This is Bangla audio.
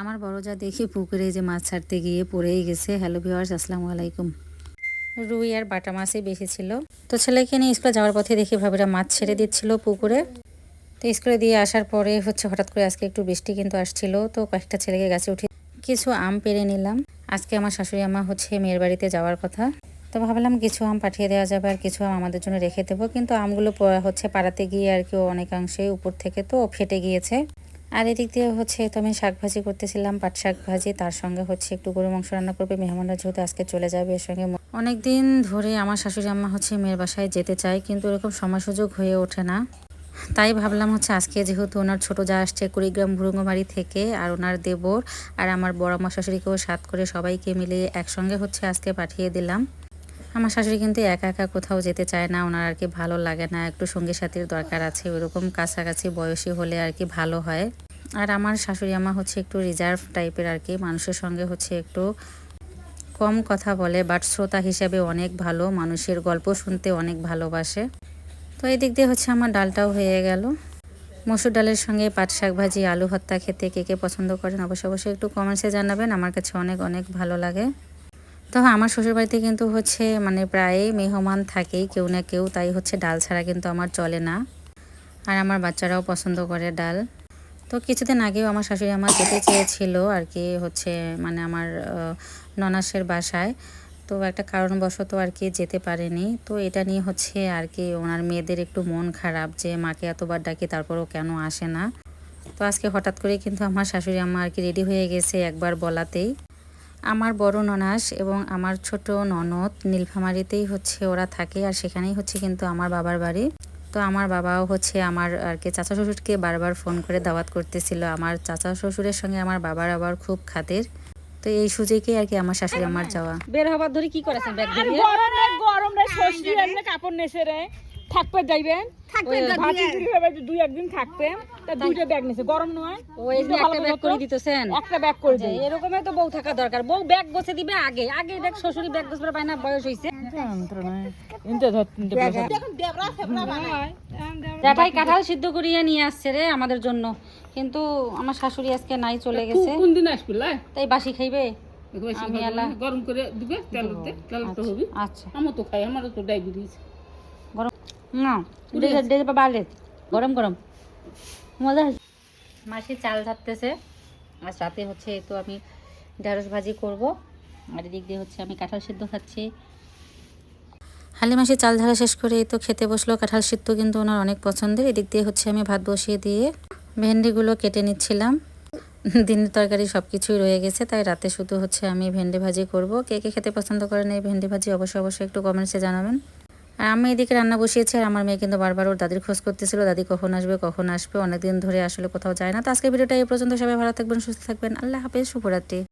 আমার বড় যা দেখি পুকুরে যে মাছ ছাড়তে গিয়ে পড়েই গেছে। হ্যালো ভিওয়ার্স আসসালামু আলাইকুম। রুই আর বাটা মাছই বেশি ছিল। তো ছেলেকে নিয়ে স্কুলে যাওয়ার পথে দেখি ভাবিরা মাছ ছেড়ে দিচ্ছিল পুকুরে। তো স্কুলে দিয়ে আসার পরে হচ্ছে হঠাৎ করে আজকে একটু বৃষ্টি কিন্তু আসছিল। তো কয়েকটা ছেলেকে গাছে উঠে কিছু আম পেরে নিলাম। আজকে আমার শাশুড়ি আমা হচ্ছে মেয়ের বাড়িতে যাওয়ার কথা। তো ভাবলাম কিছু আম পাঠিয়ে দেওয়া যাবে আর কিছু আম আমাদের জন্য রেখে দেবো। কিন্তু আমগুলো হচ্ছে পাড়াতে গিয়ে আর কি অনেকাংশে উপর থেকে তো ফেটে গিয়েছে। আর এদিক দিয়ে হচ্ছে তো আমি শাক ভাজি করতেছিলাম, পাট শাক ভাজি, তার সঙ্গে হচ্ছে একটু গরু মাংস রান্না করবে। মেহমানরা যেহেতু আজকে চলে যাবে, এর সঙ্গে অনেক দিন ধরে আমার শাশুড়ি আম্মা হচ্ছে মেয়ের বাসায় যেতে চায়, কিন্তু এরকম সময় সুযোগ হয়ে ওঠে না। তাই ভাবলাম হচ্ছে আজকে যেহেতু ওনার ছোট যা আসছে কুড়িগ্রাম ভুরুঙ্গমারি থেকে আর ওনার দেবর আর আমার বড় মা শাশুড়িকেও সাত করে সবাইকে মিলে একসঙ্গে হচ্ছে আজকে পাঠিয়ে দিলাম। আমার শাশুড়ি কিন্তু একা একা কোথাও যেতে চায় না, ওনার আর কি ভালো লাগে না, একটু সঙ্গী সাথীর দরকার আছে, ওইরকম কাছাকাছি বয়সী হলে আর কি ভালো হয়। আর আমার শাশুড়ি আমা হচ্ছে একটু রিজার্ভ টাইপের আর কি, মানুষের সঙ্গে হচ্ছে একটু কম কথা বলে বাট শ্রোতা হিসেবে অনেক ভালো, মানুষের গল্প শুনতে অনেক ভালোবাসে। তো এই দিক দিয়ে হচ্ছে আমার ডালটাও হয়ে গেল। মসুর ডালের সঙ্গে পাট শাক ভাজি, আলু ভর্তা খেতে কে কে পছন্দ করেন অবশ্যই অবশ্যই একটু কমেন্টসে জানাবেন, আমার কাছে অনেক অনেক ভালো লাগে। তো আমার শ্বশুরবাড়িতে কিন্তু হচ্ছে মানে প্রায় মেহমান থাকেই, কেউ না কেউ, তাই হচ্ছে ডাল ছাড়া কিন্তু আমার চলে না। আর আমার বাচ্চারাও পছন্দ করে ডাল। তো কিছুদিন আগেও আমার শাশুড়ি আমার যেতে চেয়েছিল আর কি হচ্ছে মানে আমার ননাসের বাসায়। তো একটা কারণবশত আর কি যেতে পারেনি। তো এটা নিয়ে হচ্ছে আর কি ওনার মেয়েদের একটু মন খারাপ যে মাকে এতবার ডাকি, তারপরও কেন আসে না। তো আজকে হঠাৎ করে কিন্তু আমার শাশুড়ি আম্মা আর কি রেডি হয়ে গেছে একবার বলাতেই। আমার বড় ননাস এবং আমার ছোট ননদ নীলফামারিতেই হচ্ছে ওরা থাকে আর সেখানেই হচ্ছে কিন্তু আমার বাবার বাড়ি। তো আমার বাবাও হচ্ছে আমার আর কি চাচা শ্বশুরকে বারবার ফোন করে দাওয়াত করতেছিল। আমার চাচা শ্বশুরের সঙ্গে আমার বাবার আবার খুব খাতির। তো এই সুযোগে আর কি আমার শাশুড়ি আমার যাওয়া। বের হবার ধরে কি করেছেন? ব্যাগ আর দিয়ে গরম রে গরম রে এমনি কাপড় নেছে রে। থাকবে যাইবেন ভাজি চুরি হবে দুই একদিন থাকবে। তা দুইটা ব্যাগ নিছে গরম নয়। ওই যে একটা ব্যাগ করে দিতেছেন? একটা ব্যাগ করে দিই এরকমই তো বউ থাকা দরকার। বউ ব্যাগ গোছে দিবে আগে। আগে দেখ শ্বশুরি ব্যাগ গোছবার পায় না বয়স হইছে। ইনতে ধর তিনটে জ্যাঠাই কাঁঠাল সিদ্ধ করিয়ে নিয়ে আসছে রে আমাদের জন্য। কিন্তু আমার শাশুড়ি আজকে নাই চলে গেছে। কোন দিন আসবি তাই বাসি খাইবে? বেশি আমি হবে আলা- না, গরম করে দিবে তেল তেল তো হবে। আচ্ছা। আমার তো খাই আমারও তো ডায়াবেটিস। না গরম গরম। মজা মাসি চাল ধাপতেছে আর সাথে হচ্ছে এই তো আমি ঢেঁড়স ভাজি করব। আর এদিক দিয়ে হচ্ছে আমি কাঁঠাল সিদ্ধ খাচ্ছি। হালি হালিমাসি চাল ধারা শেষ করে এই তো খেতে বসল। কাঁঠাল সিদ্ধ কিন্তু ওনার অনেক পছন্দের। এদিক দিয়ে হচ্ছে আমি ভাত বসিয়ে দিয়ে ভেন্ডিগুলো কেটে নিচ্ছিলাম। দিনের তরকারি সব কিছুই রয়ে গেছে তাই রাতে শুধু হচ্ছে আমি ভেন্ডি ভাজি করব। কে কে খেতে পছন্দ করেন এই ভেন্ডি ভাজি অবশ্যই অবশ্যই একটু কমেন্টসে জানাবেন। আর আমি এদিকে রান্না বসিয়েছি আর আমার মেয়ে কিন্তু বারবার ওর দাদির খোঁজ করতেছিল, দাদি কখন আসবে কখন আসবে? অনেকদিন ধরে আসলে কোথাও যায় না। তো আজকে ভিডিওটা এই পর্যন্ত। সবাই ভালো থাকবেন, সুস্থ থাকবেন। আল্লাহ হাফেজ, শুভরাত্রি।